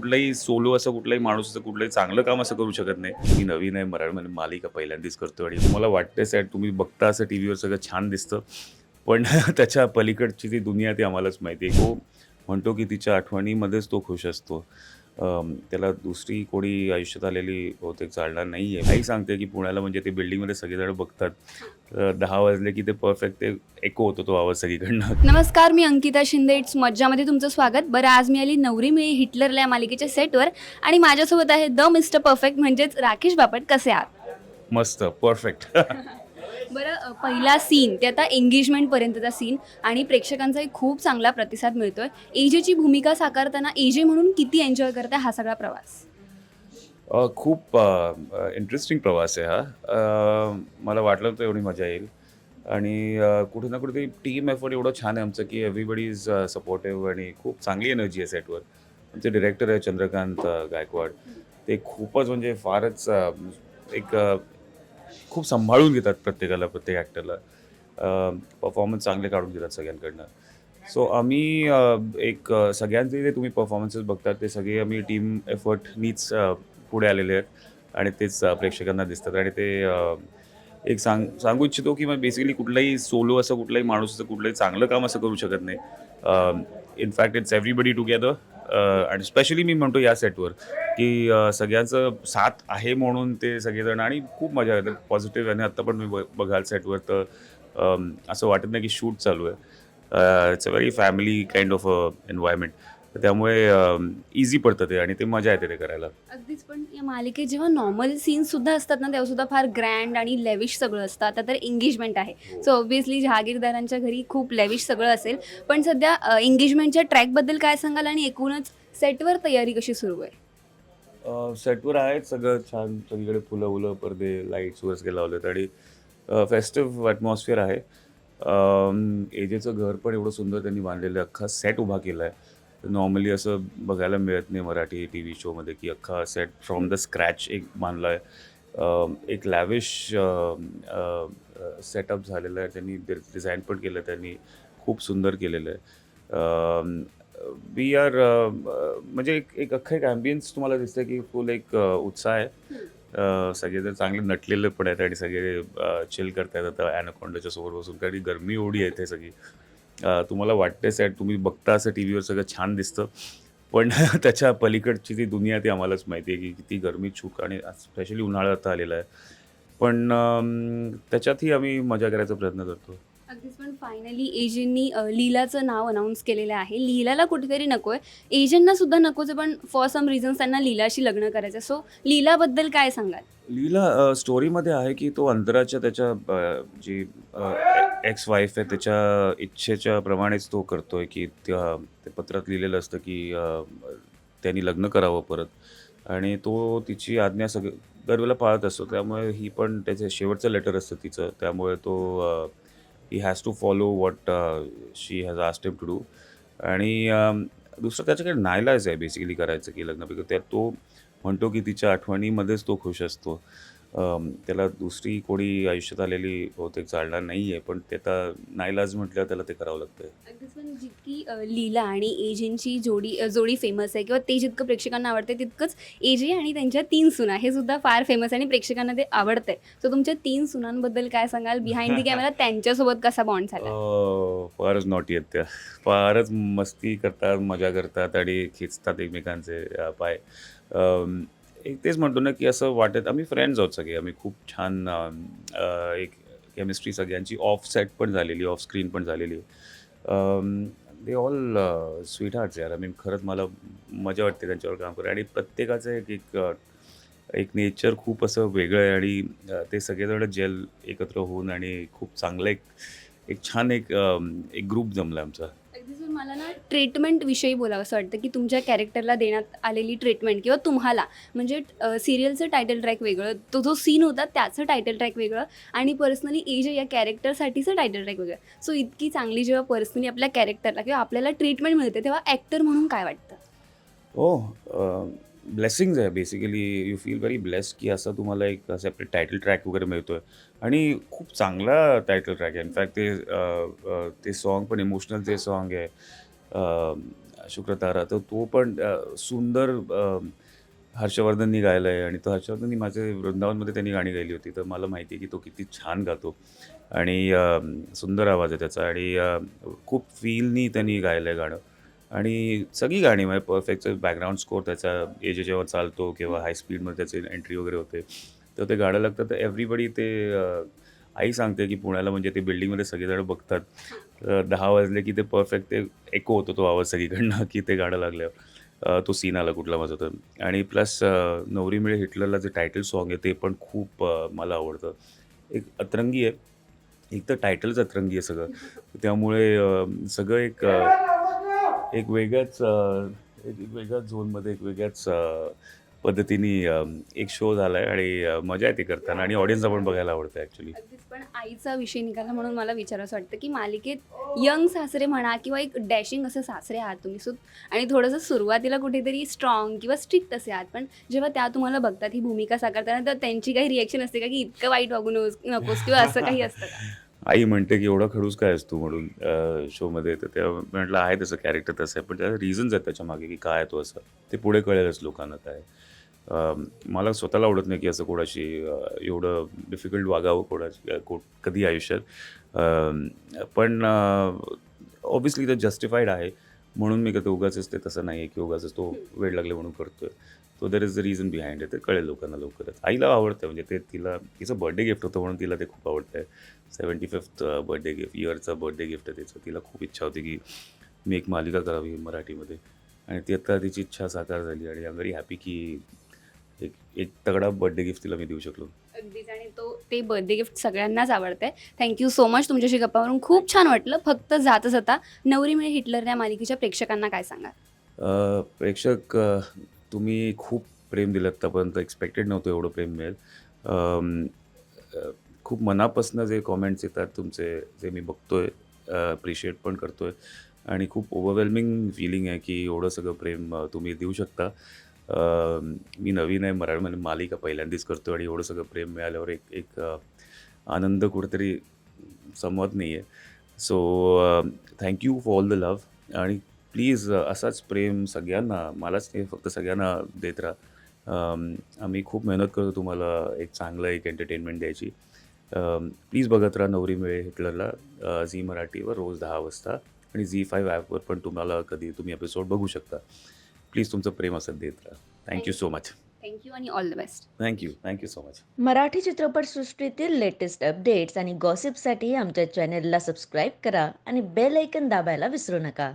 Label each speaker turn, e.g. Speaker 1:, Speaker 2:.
Speaker 1: कुठलाही सोलो असं कुठलाही माणूस असं कुठलंही चांगलं काम असं करू शकत नाही. मी नवीन आहे मराठीमध्ये मालिका पहिल्यांदाच करतो आणि तुम्हाला वाटते सॅड तुम्ही बघता असं टी व्हीवर सगळं छान दिसतं. पण त्याच्या पलीकडची जी दुनिया ती आम्हालाच माहिती आहे. तो म्हणतो की तिच्या आठवणीमध्येच तो खुश असतो. त्याला दुसरी कोणी आयुष्यात आलेली बहुतेक चालणार नाही आहे आई सांगते की पुण्याला म्हणजे ते बिल्डिंगमध्ये सगळेजण बघतात. दहा वाजले की ते परफेक्ट ते एको होतो तो आवाज सगळीकडनं.
Speaker 2: नमस्कार मी अंकिता शिंदे. इट्स मज्जामध्ये तुमचं स्वागत. बरं आज मी आली नवरी मिळी हिटलरला या मालिकेच्या सेटवर आणि माझ्यासोबत आहे द मिस्टर परफेक्ट म्हणजेच राकेश बापट. कसे आहात?
Speaker 1: मस्त परफेक्ट
Speaker 2: बरं पहिला सीन ते आता एंगेजमेंटपर्यंतचा सीन आणि प्रेक्षकांचाही खूप चांगला प्रतिसाद मिळतोय. एजेची भूमिका साकारताना एजे म्हणून किती एन्जॉय करताय हा सगळा प्रवास?
Speaker 1: खूप इंटरेस्टिंग प्रवास आहे हा. मला वाटलं होतं एवढी मजा येईल. आणि कुठे ना कुठे टीम एफर्ट एवढं छान आहे आमचं की एव्हरीबडी इज सपोर्टिव्ह आणि खूप चांगली एनर्जी आहे सेटवर आमचे डिरेक्टर आहे चंद्रकांत गायकवाड. ते खूपच म्हणजे फारच एक खूप सांभाळून घेतात प्रत्येकाला प्रत्येक ॲक्टरला परफॉर्मन्स चांगले काढून घेतात सगळ्यांकडनं. सो आम्ही एक सगळ्यांचे जे तुम्ही परफॉर्मन्सेस बघतात ते सगळे आम्ही टीम एफर्टनीच पुढे आलेले आहेत. आणि तेच प्रेक्षकांना दिसतात. आणि ते एक सांग सांगू इच्छितो की मग बेसिकली कुठलाही सोलो असं कुठलाही माणूस असं कुठलंही चांगलं काम असं करू शकत नाही. In fact it's everybody together आणि स्पेशली मी म्हणतो या सेटवर की सगळ्यांचं साथ आहे म्हणून ते सगळेजण आणि खूप मजा येते पॉझिटिव्ह आणि आत्ता पण मी ब- बघाल सेटवर तर असं वाटत नाही की शूट चालू आहे. It's a very family kind of environment तर त्यामुळे इझी पडतं ते आणि ते मजा येते ते करायला.
Speaker 2: अगदीच पण या मालिकेत जेव्हा नॉर्मल सीन्स सुद्धा असतात ना तेव्हा सुद्धा फार ग्रँड आणि लेविश सगळं असतं. आता तर एंगेजमेंट आहे. सो ऑब्व्हियसली जहागीरदारांच्या घरी खूप लेविश सगळं असेल. पण सध्या एंगेजमेंटच्या ट्रॅकबद्दल काय सांगाल आणि एकूणच सेटवर तयारी कशी सुरू आहे?
Speaker 1: सेटवर आहेत सगळं छान. सगळीकडे फुलं फुलं पडदे लाईट्स वगैरे लावलेत आणि फेस्टिव्ह ॲटमॉस्फिअर आहे. एजेचं घर पण एवढं सुंदर त्यांनी बांधलेलं अख्खा सेट उभा केला आहे नॉर्मली असं बघायला मिळत नाही मराठी टी व्ही शोमध्ये की अख्खा सेट फ्रॉम द स्क्रॅच एक मानला आहे एक लॅविश सेटअप झालेलं आहे. त्यांनी डिझाईन पण केलं त्यांनी खूप सुंदर केलेलं आहे. वी आर म्हणजे एक एक अख्खं एक ॲम्बियन्स तुम्हाला दिसतं की फुल एक उत्साह आहे. सगळे जर चांगले नटलेले पण आहेत आणि सगळे चिल करतायत आता ॲनाकोंडाच्या समोर बसून. कारण गरमी एवढी आहे ते सगळी. तुम्हाला वाटते सॅट तुम्ही बघता असं टी व्हीवर सगळं छान दिसतं. पण त्याच्या पलीकडची जी दुनिया ती आम्हालाच माहिती आहे की किती गरमी छूक आणि स्पेशली उन्हाळा आता आलेला आहे. पण त्याच्यातही आम्ही मजा करायचा प्रयत्न करतो.
Speaker 2: अगदीच पण फायनली एजंटनी लीलाचं नाव अनाऊन्स केलेलं आहे. लीलाला कुठेतरी नको आहे एजंटना सुद्धा नकोच आहे पण फॉर सम रिझन्स त्यांना लीलाशी लग्न करायचं सो लीलाबद्दल काय सांगाल?
Speaker 1: लीला स्टोरीमध्ये आहे की तो अंतराच्या त्याच्या अ, जी एक्स वाईफ आहे त्याच्या इच्छेच्या प्रमाणेच तो करतोय की त्या ते पत्रात लिहिलेलं असतं की अ, त्यांनी लग्न करावं परत. आणि तो तिची आज्ञा सग दरवेळेला पाळत असतो. त्यामुळे ही पण त्याचं शेवटचं लेटर असतं तिचं. त्यामुळे तो ही has to follow what she has asked him to do आणि um, दुसरं त्याच्याकडे नायलाज आहे बेसिकली करायचं की लग्न बिकॉज त्या तो म्हणतो की तिच्या आठवणीमध्येच तो खुश असतो. त्याला दुसरी कोणी आयुष्यात आलेली बहुतेक चालणार नाही आहे पण ते आता नाईलाज म्हटल्यावर त्याला ते करावं लागतं
Speaker 2: अगदीच पण जितकी अ, लीला आणि एजेंटची जोडी अ, जोडी फेमस आहे किंवा ते जितकं प्रेक्षकांना आवडते तितकंच एजे आणि त्यांच्या तीन सुना हे सुद्धा फार फेमस आणि प्रेक्षकांना ते आवडतंय. सो तुमच्या तीन सुनांबद्दल काय सांगाल? बिहाइंड दी कॅमेरा त्यांच्यासोबत कसा बॉन्ड झाला?
Speaker 1: अ, फारच नॉटी आहेत त्या. फारच मस्ती करतात मजा करतात आणि खिचतात एकमेकांचे अ, पाय. एक तेच म्हणतो ना की असं वाटत आम्ही फ्रेंड्स आहोत सगळे. आम्ही खूप छान अ, एक केमिस्ट्री सगळ्यांची ऑफ सेट पण झालेली ऑफ स्क्रीन पण झालेली. दे ऑल स्वीट हार्ट्स यार. आय मीन खरंच मला मजा वाटते त्यांच्यावर काम करायला आणि प्रत्येकाचं एक एक अ, एक नेचर खूप असं वेगळं आहे. आणि अ, ते सगळेजण जेल एकत्र होऊन आणि खूप चांगलं एक एक छान एक एक ग्रुप जमला आमचा.
Speaker 2: मला ना ट्रीटमेंटविषयी बोलावं असं वाटतं की तुमच्या कॅरेक्टरला देण्यात आलेली ट्रीटमेंट किंवा तुम्हाला म्हणजे सिरियलचं टायटल ट्रॅक वेगळं तो जो सीन होता त्याचं टायटल ट्रॅक वेगळं आणि पर्सनली एज या कॅरेक्टरसाठीचं टायटल ट्रॅक वेगळं. सो इतकी चांगली जेव्हा पर्सनली आपल्या कॅरेक्टरला किंवा आपल्याला ट्रीटमेंट मिळते तेव्हा ॲक्टर म्हणून काय वाटतं?
Speaker 1: हो ब्लेसिंग्ज आहे basically you feel very blessed की असं तुम्हाला एक सेपरेट टायटल ट्रॅक वगैरे मिळतो आहे आणि खूप चांगला टायटल ट्रॅक आहे. इनफॅक्ट ते अ, ते सॉन्ग पण इमोशनल ते सॉन्ग आहे अ, शुक्रतारा तर तो पण अ, सुंदर अ, हर्षवर्धननी गायला आहे. आणि तो हर्षवर्धननी माझे वृंदावनमध्ये त्यांनी गाणी गायली होती. तर मला माहिती आहे की तो किती छान गातो. आणि अ, सुंदर आवाज आहे त्याचा. आणि अ, खूप फीलनी त्यांनी गायलं आहे गाणं. आणि सगळी गाणी म्हणजे परफेक्ट बॅकग्राऊंड स्कोर त्याचा एज जेव्हा चालतो किंवा हाय स्पीडमध्ये त्याचे एंट्री वगैरे होते तर ते गाणं लागतं. तर एव्हरीबडी ते आई सांगते की पुण्याला म्हणजे ते बिल्डिंगमध्ये सगळेजण बघतात. तर दहा वाजले की ते परफेक्ट ते एको होतो तो आवाज सगळीकडनं की ते गाणं लागल्यावर. तो सीन आला कुठला माझा तर. आणि प्लस नवरी मिळे हिटलरला जे टायटल सॉन्ग आहे ते पण खूप मला आवडतं. एक अतरंगी आहे. एक तर टायटलच अतरंगी आहे सगळं. त्यामुळे सगळं एक एक वेगळ्याच एक वेगळ्याच झोनमध्ये एक वेगळ्याच पद्धतीने एक शो झाला आहे आणि मजा येते करताना आणि ऑडियन्सला पण बघायला आवडतं ॲक्च्युली
Speaker 2: अगदीच पण आईचा विषय निघाला म्हणून मला विचारायचं वाटतं की मालिकेत यंग सासरे म्हणा किंवा एक डॅशिंग असे सासरे आहात तुम्ही सो आणि थोडंसं सुरुवातीला कुठेतरी स्ट्रॉंग किंवा स्ट्रिक्ट असे आहात पण जेव्हा त्या तुम्हाला बघतात ही भूमिका साकारताना तर त्यांची काही रिएक्शन असते का की इतकं वाईट वागू नकोस नकोस किंवा असं काही असतं का?
Speaker 1: आई म्हणते की एवढा खडूस काय असतो म्हणून शोमध्ये तर त्या म्हटलं आहे तसं कॅरेक्टर तसं आहे पण त्याला रिझन्स आहेत त्याच्यामागे की काय तो असं. ते पुढे कळेलच लोकांना काय मला स्वतःला आवडत नाही की असं कोणाशी एवढं डिफिकल्ट वागावं कोणाशी को कधी आयुष्यात. पण ऑब्विसली ते जस्टिफाईड आहे. म्हणून मी करतो उगाच ते तसं नाही आहे की उगाच तो वेळ लागले म्हणून करतोय. तो there is the reason behind ते कळेल लोकांना लवकरच. आईला आवडतं म्हणजे ते तिला तिचं बर्थडे गिफ्ट होतं म्हणून तिला ते खूप आवडतं uh, आहे सेवन्टी फिफ्थ बर्थडे गिफ्ट इयरचा बर्थडे गिफ्ट आहे त्याचं तिला खूप इच्छा होती की मी एक मालिका करावी मराठीमध्ये. आणि ती आता तिची इच्छा साकार झाली आणि आय व्हेरी हॅपी की एक एक तगडा बर्थडे गिफ्ट तिला मी देऊ शकलो.
Speaker 2: अगदीच. आणि तो ते बर्थडे गिफ्ट सगळ्यांनाच आवडते थँक्यू सो मच तुमच्याशी गप्पावरून खूप छान वाटलं. फक्त जाता जाता नवरी मिळे हिटलर या मालिकेच्या प्रेक्षकांना काय सांगा
Speaker 1: अ, प्रेक्षक अ, तुम्ही खूप प्रेम दिलं आत्तापर्यंत एक्सपेक्टेड नव्हतं एवढं प्रेम मिळेल. अम, अ, खूप मनापासून जे कॉमेंट्स येतात तुमचे जे मी बघतोय अप्रिशिएट पण करतोय. आणि खूप ओव्हरवेल्मिंग फिलिंग आहे की एवढं सगळं प्रेम अ, तुम्ही देऊ शकता. मी नवीन आहे मराठीमध्ये मालिका पहिल्यांदाच करतो आणि एवढं सगळं प्रेम मिळाल्यावर एक एक आनंद कुठेतरी संमत नाही आहे so thank you for all the love आणि प्लीज असाच प्रेम सगळ्यांना मलाच नाही फक्त सगळ्यांना देत राहा. आम्ही खूप मेहनत करतो तुम्हाला एक चांगलं एक एंटरटेनमेंट द्यायची. प्लीज बघत राहा नवरी मिळे हिटलरला झी मराठीवर रोज दहा वाजता. आणि झी फाईव्ह ॲपवर पण तुम्हाला कधी तुम्ही एपिसोड बघू शकता. प्लीज तुमचं प्रेम असं देत राहा. Thank you so much
Speaker 2: thank you आणि all the best
Speaker 1: thank you thank you so much
Speaker 3: Marathi चित्रपटसृष्टीतील लेटेस्ट अपडेट्स आणि गॉसिपसाठी आमच्या चॅनेलला सबस्क्राईब करा आणि बेल ऐकन दाबायला विसरू नका.